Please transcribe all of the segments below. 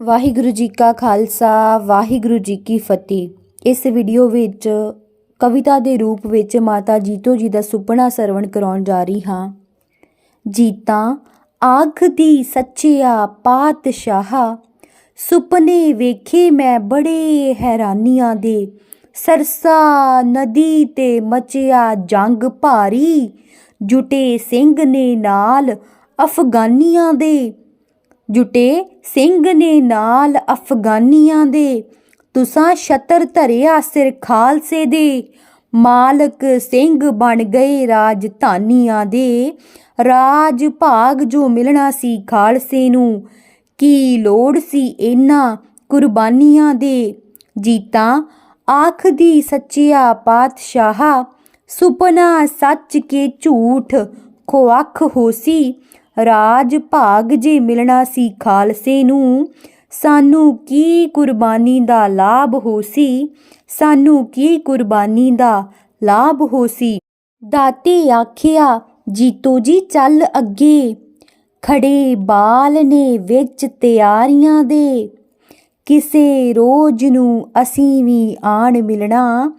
ਵਾਹਿਗੁਰੂ ਜੀ ਕਾ ਖਾਲਸਾ, ਵਾਹਿਗੁਰੂ ਜੀ ਕੀ ਫਤਿਹ। ਇਸ ਵੀਡੀਓ ਵਿੱਚ ਕਵਿਤਾ ਦੇ ਰੂਪ ਵਿੱਚ ਮਾਤਾ ਜੀਤੋ ਜੀ ਦਾ ਸੁਪਨਾ ਸਰਵਣ ਕਰਾਉਣ ਜਾ ਰਹੀ ਹਾਂ। ਜੀਤਾ ਆਖਦੀ ਸੱਚਿਆ ਪਾਤਸ਼ਾਹ, ਸੁਪਨੇ ਵੇਖੇ ਮੈਂ ਬੜੇ ਹੈਰਾਨੀਆਂ ਦੇ। ਸਰਸਾ ਨਦੀ ਤੇ ਮਚਿਆ ਜੰਗ ਭਾਰੀ, ਜੁਟੇ ਸਿੰਘ ਨੇ ਨਾਲ ਅਫਗਾਨੀਆਂ ਦੇ। ਜੁਟੇ ਸਿੰਘ ਨੇ ਨਾਲ ਅਫਗਾਨੀਆਂ ਦੇ। ਤੁਸਾਂ ਛਤਰ ਧਰਿਆ ਸਿਰ ਖਾਲਸੇ ਦੇ। ਮਾਲਕ ਸਿੰਘ ਬਣ ਗਏ ਰਾਜਧਾਨੀਆਂ ਦੇ। ਰਾਜ ਭਾਗ ਜੋ ਮਿਲਣਾ ਸੀ ਖਾਲਸੇ ਨੂੰ, ਕੀ ਲੋੜ ਸੀ ਇਹਨਾਂ ਕੁਰਬਾਨੀਆਂ ਦੇ? ਜੀਤਾ ਆਖਦੀ ਸੱਚਿਆ ਪਾਤਸ਼ਾਹ, ਸੁਪਨਾ ਸੱਚ ਕੇ ਝੂਠ ਖੁਆਖ ਹੋਸੀ ਰਾਜ ਭਾਗ ਜੇ ਮਿਲਣਾ ਸੀ ਖਾਲਸੇ ਨੂੰ, ਸਾਨੂੰ ਕੀ ਕੁਰਬਾਨੀ ਦਾ ਲਾਭ ਹੋਸੀ ਸਾਨੂੰ ਕੀ ਕੁਰਬਾਨੀ ਦਾ ਲਾਭ ਹੋਸੀ ਦਾਤੇ ਆਖਿਆ, ਜੀਤੋ ਜੀ ਚੱਲ ਅੱਗੇ। ਖੜੇ ਬਾਲ ਨੇ ਵਿੱਚ ਤਿਆਰੀਆਂ ਦੇ। ਕਿਸੇ ਰੋਜ਼ ਨੂੰ ਅਸੀਂ ਵੀ ਆਣ ਮਿਲਣਾ।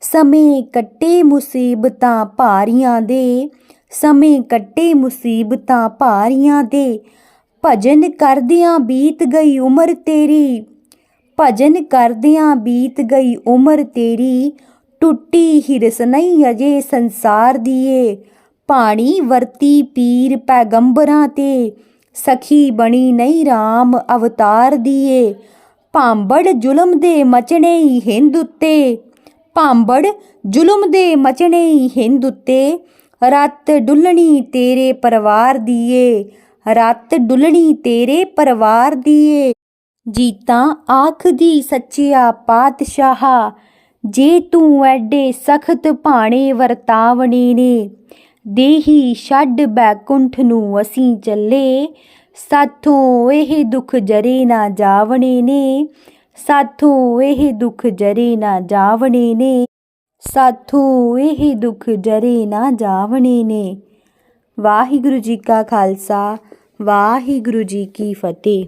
ਸਮੇਂ ਕੱਟੇ ਮੁਸੀਬਤਾਂ ਭਾਰੀਆਂ ਦੇ। ਸਮੇਂ ਕੱਟੇ ਮੁਸੀਬਤਾਂ ਭਾਰੀਆਂ ਦੇ। ਭਜਨ ਕਰਦਿਆਂ ਬੀਤ ਗਈ ਉਮਰ ਤੇਰੀ। ਭਜਨ ਕਰਦਿਆਂ ਬੀਤ ਗਈ ਉਮਰ ਤੇਰੀ। ਟੁੱਟੀ ਹਿਰਸ ਨਹੀਂ ਅਜੇ ਸੰਸਾਰ ਦੀਏ। ਪਾਣੀ ਵਰਤੀ ਪੀਰ ਪੈਗੰਬਰਾਂ ਤੇ। ਸਖੀ ਬਣੀ ਨਹੀਂ RAM ਅਵਤਾਰ ਦੀਏ। ਭਾਂਬੜ ਜ਼ੁਲਮ ਦੇ ਮਚਣੇ ਹੀ ਹਿੰਦ ਉੱਤੇ। ਭਾਂਬੜ ਜ਼ੁਲਮ ਦੇ ਮਚਣੇ ਹੀ ਹਿੰਦ ਉੱਤੇ। ਰਾਤ ਡੁੱਲਣੀ ਤੇਰੇ ਪਰਿਵਾਰ ਦੀਏ, ਰਾਤ ਡੁੱਲਣੀ ਤੇਰੇ ਪਰਿਵਾਰ ਦੀਏ। ਜੀਤਾ ਆਖਦੀ ਸੱਚਿਆ ਪਾਤਸ਼ਾਹ, ਜੇ ਤੂੰ ਐਡੇ ਸਖਤ ਭਾਣੇ ਵਰਤਾਵਣੇ ਨੇ, ਦੇਹੀ ਛੱਡ ਬੈਕੁੰਠ ਨੂੰ ਅਸੀਂ ਚੱਲੇ। ਸਾਥੋਂ ਇਹ ਦੁੱਖ ਜਰੇ ਨਾ ਜਾਵਣੇ ਨੇ, ਸਾਥੋਂ ਇਹ ਦੁੱਖ ਜਰੇ ਨਾ ਜਾਵਣੇ ਨੇ। ਸਾਥੋਂ ਇਹ ਦੁੱਖ ਜਰੇ ਨਾ ਜਾਵਣੇ ਨੇ। ਵਾਹਿਗੁਰੂ ਜੀ ਕਾ ਖਾਲਸਾ, ਵਾਹਿਗੁਰੂ ਜੀ ਕੀ ਫਤਿਹ।